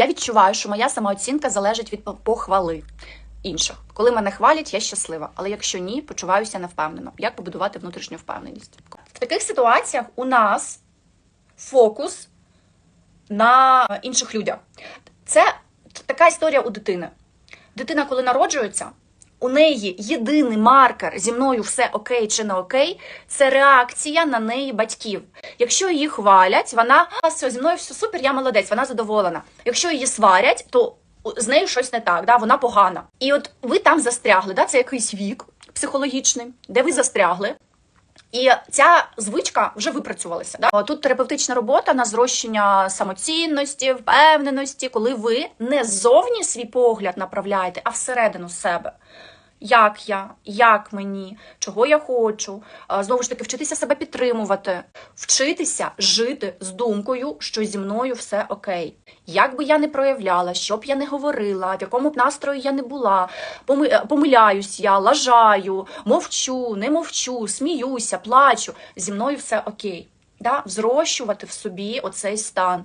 Я відчуваю, що моя самооцінка залежить від похвали інших. Коли мене хвалять, я щаслива. Але якщо ні, почуваюся невпевнено. Як побудувати внутрішню впевненість? В таких ситуаціях у нас фокус на інших людях. Це така історія у дитини. Дитина, коли народжується, у неї єдиний маркер зі мною все окей чи не окей, це реакція на неї батьків. Якщо її хвалять, вона «А, все, зі мною все супер, я молодець, вона задоволена. Якщо її сварять, то з нею щось не так, да, вона погана. І от ви там застрягли, да, це якийсь вік психологічний, де ви застрягли. І ця звичка вже випрацювалася. Да? Тут терапевтична робота на зрощення самоцінності, впевненості, коли ви не ззовні свій погляд направляєте, а всередину себе. Як я, як мені, чого я хочу, знову ж таки, вчитися себе підтримувати, вчитися жити з думкою, що зі мною все окей. Як би я не проявляла, що б я не говорила, в якому б настрої я не була, е, помиляюсь я, лажаю, мовчу, не мовчу, сміюся, плачу. Зі мною все окей. Да? Взрощувати в собі оцей стан.